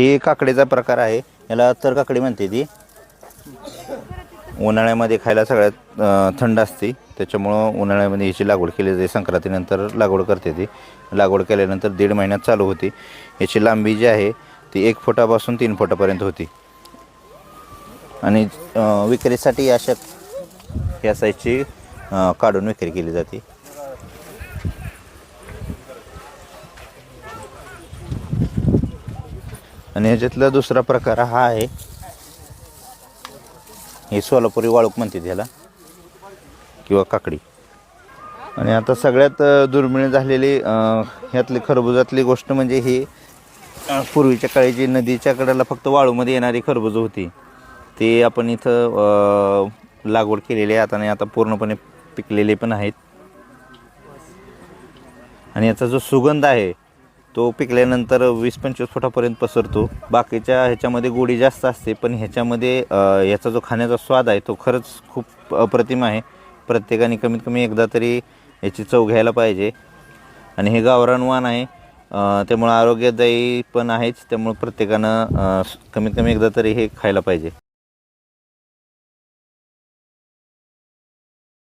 ही काकडीचा प्रकार आहे. याला तर काकडी म्हणते ती. उन्हाळ्यामध्ये खायला सगळ्यात थंड असते. त्याच्यामुळं उन्हाळ्यामध्ये याची लागवड केली जाते. संक्रांतीनंतर लागवड करते ती. लागवड केल्यानंतर दीड महिन्यात चालू होती. याची लांबी जी आहे ती एक फुटापासून तीन फुटापर्यंत होती. आणि विक्रीसाठी अशा या साईजची काढून विक्री केली जाते. आणि ह्याच्यातला दुसरा प्रकार हा आहे. हे सोलापुरी वाळूक म्हणते त्याला किंवा काकडी. आणि आता सगळ्यात दुर्मिळ झालेली ह्यातली खरबुजातली गोष्ट म्हणजे ही पूर्वीच्या काळी जी नदीच्या कडेला फक्त वाळूमध्ये येणारी खरबूज होती. ते आपण इथं लागवड केलेली आहे. आता आणि आता पूर्णपणे पिकलेले पण आहेत. आणि याचा जो सुगंध आहे तो पिकल्यानंतर वीस पंचवीस फुटापर्यंत पसरतो. बाकीच्या ह्याच्यामध्ये गोडी जास्त असते पण ह्याच्यामध्ये याचा जो खाण्याचा स्वाद आहे तो खरंच खूप अप्रतिम आहे. प्रत्येकाने कमीत कमी एकदा तरी याची चव घ्यायला पाहिजे. आणि हे गावरान वाण आहे त्यामुळं आरोग्यदायी पण आहेच त्यामुळं प्रत्येकानं कमीत कमी एकदा तरी हे खायला पाहिजे.